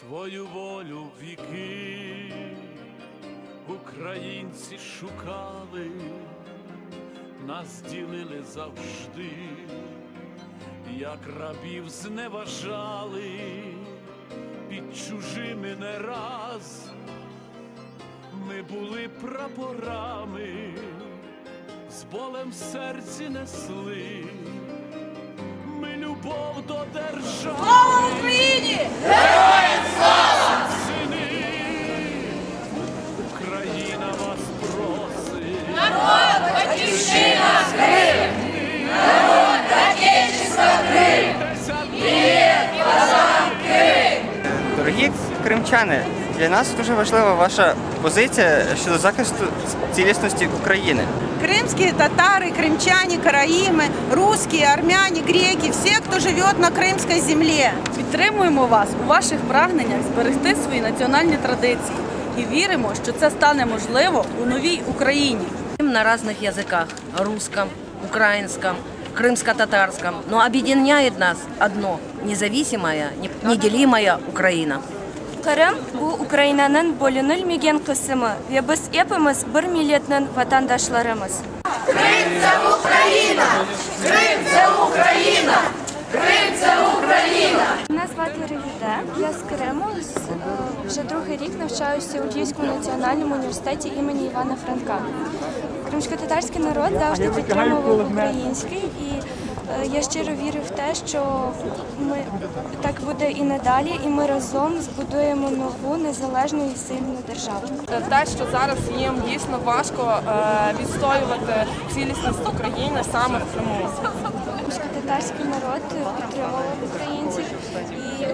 Свою волю віки українці шукали, нас ділили завжди, як рабів зневажали, під чужими не раз ми були прапорами, з болем в серці несли. Ми любов до держави. Слава Україні! батьківщина, Крим! Народ, Отечество, Крим! Дорогі кримчани, для нас дуже важлива ваша позиція щодо захисту цілісності України. Крымские татары, крымчане, караимы, русские, армяне, греки, все, кто живет на крымской земле. Підтримуємо вас у ваших прагненнях зберегти свої національні традиції і віримо, що це стане можливо у новій Україні. на разных языках – русском, украинском, крымско-татарском. Но объединяет нас одно – независимая, не- неделимая Украина. Кырым бу Украинаның бөлүнүлмөгөн кысымы ve biz hepimiz bir milletnin vatandaşlarımız. Крим це Україна! Крим це Україна! Крим це Україна! Мене звати Ревіде, я з Криму. Е, Вже другий рік навчаюся у Львівському національному університеті імені Івана Франка. Кримсько-татарський народ завжди підтримував український, і е, я щиро вірю в те, що ми так буде і надалі, і ми разом збудуємо нову незалежну і сильну державу. те, що зараз їм дійсно важко е, відстоювати цілісність України саме в Криму. Кримсько-татарський народ підтримував українців і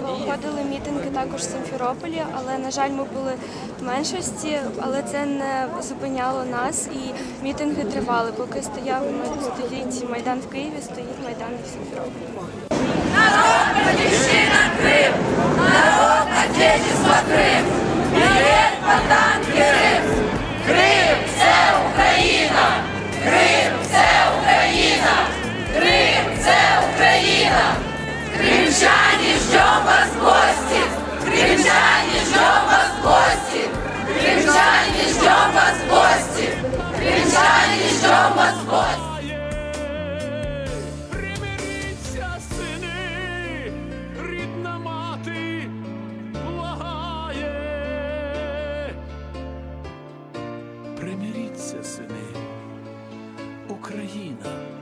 проходили мітинги також в Симферополі, але на жаль, ми були в меншості, але це не зупиняло нас і мітинги тривали. Поки стояв стоїть майдан в Києві, стоїть майдан в Симферополі. Народ, батьківщина, Крим! Народ, Отечество! Крим Україна.